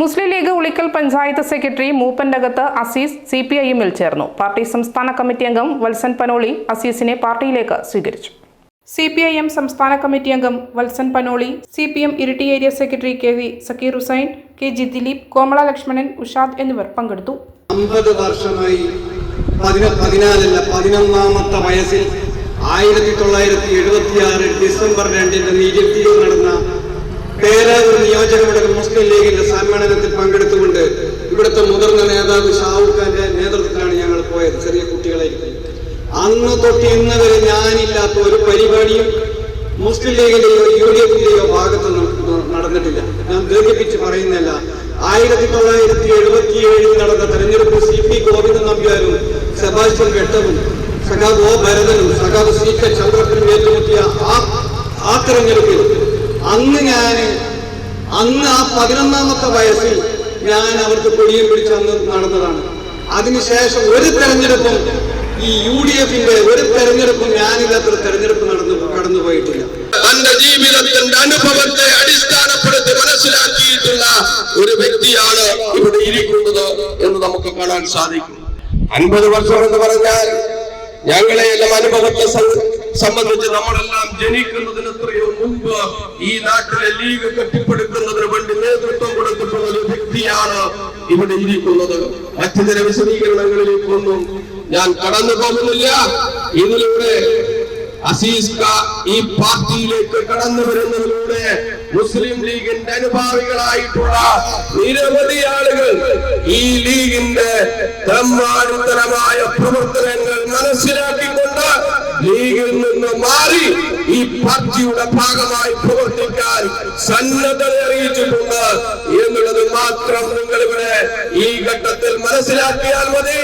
Muslim League Ulikkal panchayat secretary Mooppantakath Azeez C P I എമ്മിൽ ചേർന്നു. Party സംസ്ഥാന committee അംഗം വത്സൻ പനോളി അസീസിനെ പാർട്ടിയിലേക്ക് സ്വീകരിച്ചു. സി പി ഐ എം സംസ്ഥാന കമ്മിറ്റി അംഗം Valsan Panoli C P M Iritty area secretary K V Sakir Hussain K G Dileep Komala Lakshmanan Ushad എന്നിവർ പങ്കെടുത്തു. വർഷമായി പതിനൊന്നാമത്തെ വയസ്സിൽ ആയിരത്തി തൊള്ളായിരത്തി എഴുപത്തിയാറ് ഡിസംബർ രണ്ടിന് നിര്യത്തിയിൽ നടന്ന പേരാവൂർ നിയോജക മണ്ഡലം മുസ്ലിം ലീഗിന്റെ സമ്മേളനത്തിൽ പങ്കെടുത്തുകൊണ്ട് ഇവിടുത്തെ മുതിർന്ന നേതാവ് ഷാവുഖ് ഖാന്റെ നേതൃത്വത്തിലാണ് ഞങ്ങൾ പോയത് ചെറിയ കുട്ടികളായിരിക്കും. അന്ന് തൊട്ട് ഇന്ന് വരെ ഞാനില്ലാത്ത ഒരു പരിപാടിയും മുസ്ലിം ലീഗിന്റെയോ യു ഡി എഫിന്റെയോ ഭാഗത്ത് നടന്നിട്ടില്ല. ഞാൻ ദീർഘിപ്പിച്ച് പറയുന്നില്ല ആയിരത്തി തൊള്ളായിരത്തി എഴുപത്തി ഏഴിൽ നടന്ന തെരഞ്ഞെടുപ്പ് സി പി ഗോവിന്ദൻ നമ്പ്യാരും സെബാസ്റ്റ്യൻ വെട്ടവും സഖാവ് ഒ. ഭരതനും സഖാവ് സി. കെ. ചന്ദ്രത്തിനും ഏറ്റുമുട്ടിയ ആ ആ തെരഞ്ഞെടുപ്പിൽ അന്ന് ഞാൻ അന്ന് ആ പതിനൊന്നാമത്തെ വയസ്സിൽ ഞാൻ അവർക്ക് കൊടിയും പിടിച്ച് അന്ന് നടന്നതാണ്. അതിനുശേഷം ഒരു തെരഞ്ഞെടുപ്പും ഈ യു ഡി എഫിന്റെ ഒരു തെരഞ്ഞെടുപ്പും ഞാനില്ലാത്തൊരു തെരഞ്ഞെടുപ്പ് നടന്നു കടന്നുപോയിട്ടില്ല തന്റെ ജീവിതത്തിന്റെ അനുഭവത്തെ അടിസ്ഥാനപ്പെടുത്തി മനസ്സിലാക്കിയിട്ടുള്ള ഒരു വ്യക്തിയാണ് ഇവിടെ ഇരിക്കുന്നത് എന്ന് നമുക്ക് കാണാൻ സാധിക്കും. അൻപത് വർഷം എന്ന് പറഞ്ഞാൽ ഞങ്ങളെയെല്ലാം അനുഭവത്തെ സം- സംബന്ധിച്ച് നമ്മളെല്ലാം ജനിക്കുന്നതിന് എത്രയോ മുമ്പ് ഈ നാട്ടിലെ ലീഗ് കെട്ടിപ്പടുക്കുന്നതിന് വേണ്ടി നേതൃത്വം കൊടുത്തിട്ടുള്ള ഒരു വ്യക്തിയാണ് ഇവിടെ ഇരിക്കുന്നത്. മറ്റു ചില വിശദീകരണങ്ങളിലേക്കൊന്നും ഞാൻ കടന്നു പോകുന്നില്ല. ഇതിലൂടെ അസീസ് ഈ പാർട്ടിയിലേക്ക് കടന്നു വരുന്നതിലൂടെ മുസ്ലിം ലീഗിന്റെ അനുഭാവികളായിട്ടുള്ള നിരവധി ആളുകൾ ഈ ലീഗിന്റെ ബ്രഹ്മാനുത്തരമായ പ്രവർത്തനങ്ങൾ ലീഗിൽ നിന്ന് മാറി ഈ പാർട്ടിയുടെ ഭാഗമായി പ്രവർത്തിക്കാൻ സന്നദ്ധത അറിയിച്ചിട്ടുണ്ട് എന്നുള്ളത് മാത്രം നിങ്ങൾ ഇവിടെ ഈ ഘട്ടത്തിൽ മനസ്സിലാക്കിയാൽ മതി.